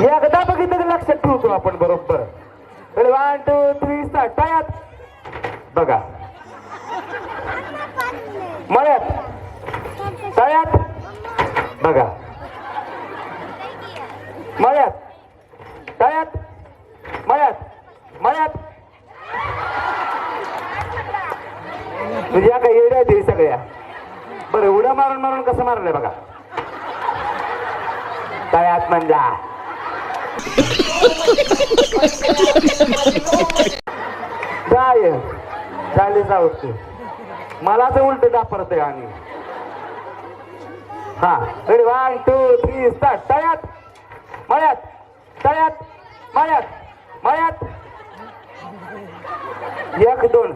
एकदा बघितलं की लक्षात ठेवतो आपण बरोबर. वन टू थ्री स्टार्ट बघा. मळ्यात. तयात बघा. मळ्यात. तयात मळ्यात. मळ्यात. तुझ्या काही येड्या ते सगळ्या. बरं उड्या मारून मारून कसं मारलंय बघा. तयात म्हणजे काय झाले जाऊ मला तर उलट दापरत आणि. हा ready one two three start तयात मळ्यात. तयात मळ्यात. मळ्यात. एक दोन.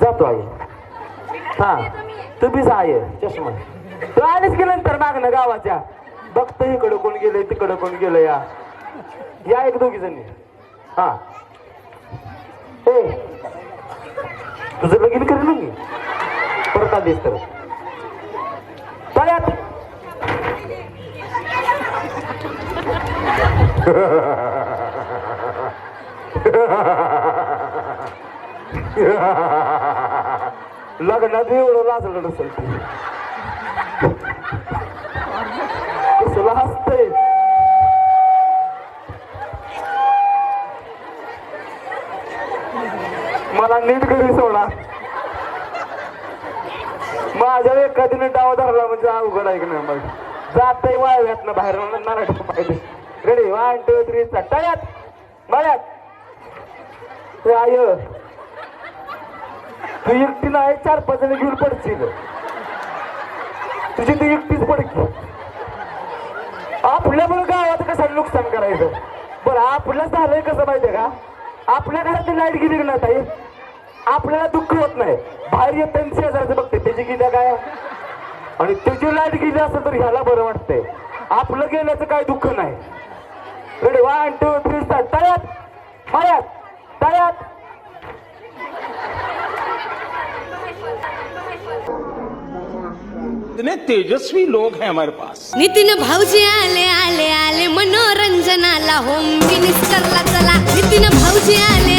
जातो आई. हा तू बी जा आहे चष्मा. तू आलीच की नंतर मागणं गावाच्या? बघतं इकडं कोण गेलंय तिकडं कोण गेलं या या एक दोघी जणी. हा. ए. तुझं लगीन करेल ना मी. परत आलीस तर. तळ्यात लग्नात एवढं लाजलं नसेल मला नीट घरी सोडा? माझ्या एखादीने डाव धरला म्हणजे अवघड आहे की नाही मग? जात वाळव्यात ना बाहेर मराठी पाहिजे. Ready one two three start मळ्यात! ते आय तू एकटी नाही चार पाच जण घेऊन पडशील. तुझी ती एकटीच पडकी. आपल्या पण गावात कसं नुकसान करायचं? बरं आपल्याच झालंय कसं माहितीये का? आपल्या घरात लाइट गेली ना ताई? आपल्याला दुःख होत नाही. बाहेर येत शेजारचं बघते. त्याची गीता काय? आणि तुझी लाइट गेली असेल तर ह्याला बरं वाटतंय. आपलं गेल्याचं काय दुःख नाही. Ready one two three start तयात मळ्यात तयात इतने तेजस्वी लोग हैं हमारे पास। नितीन भाऊजी आले आले आले मनोरंजनाला होम मिनिस्टरला चला. नितीन भाऊजी आले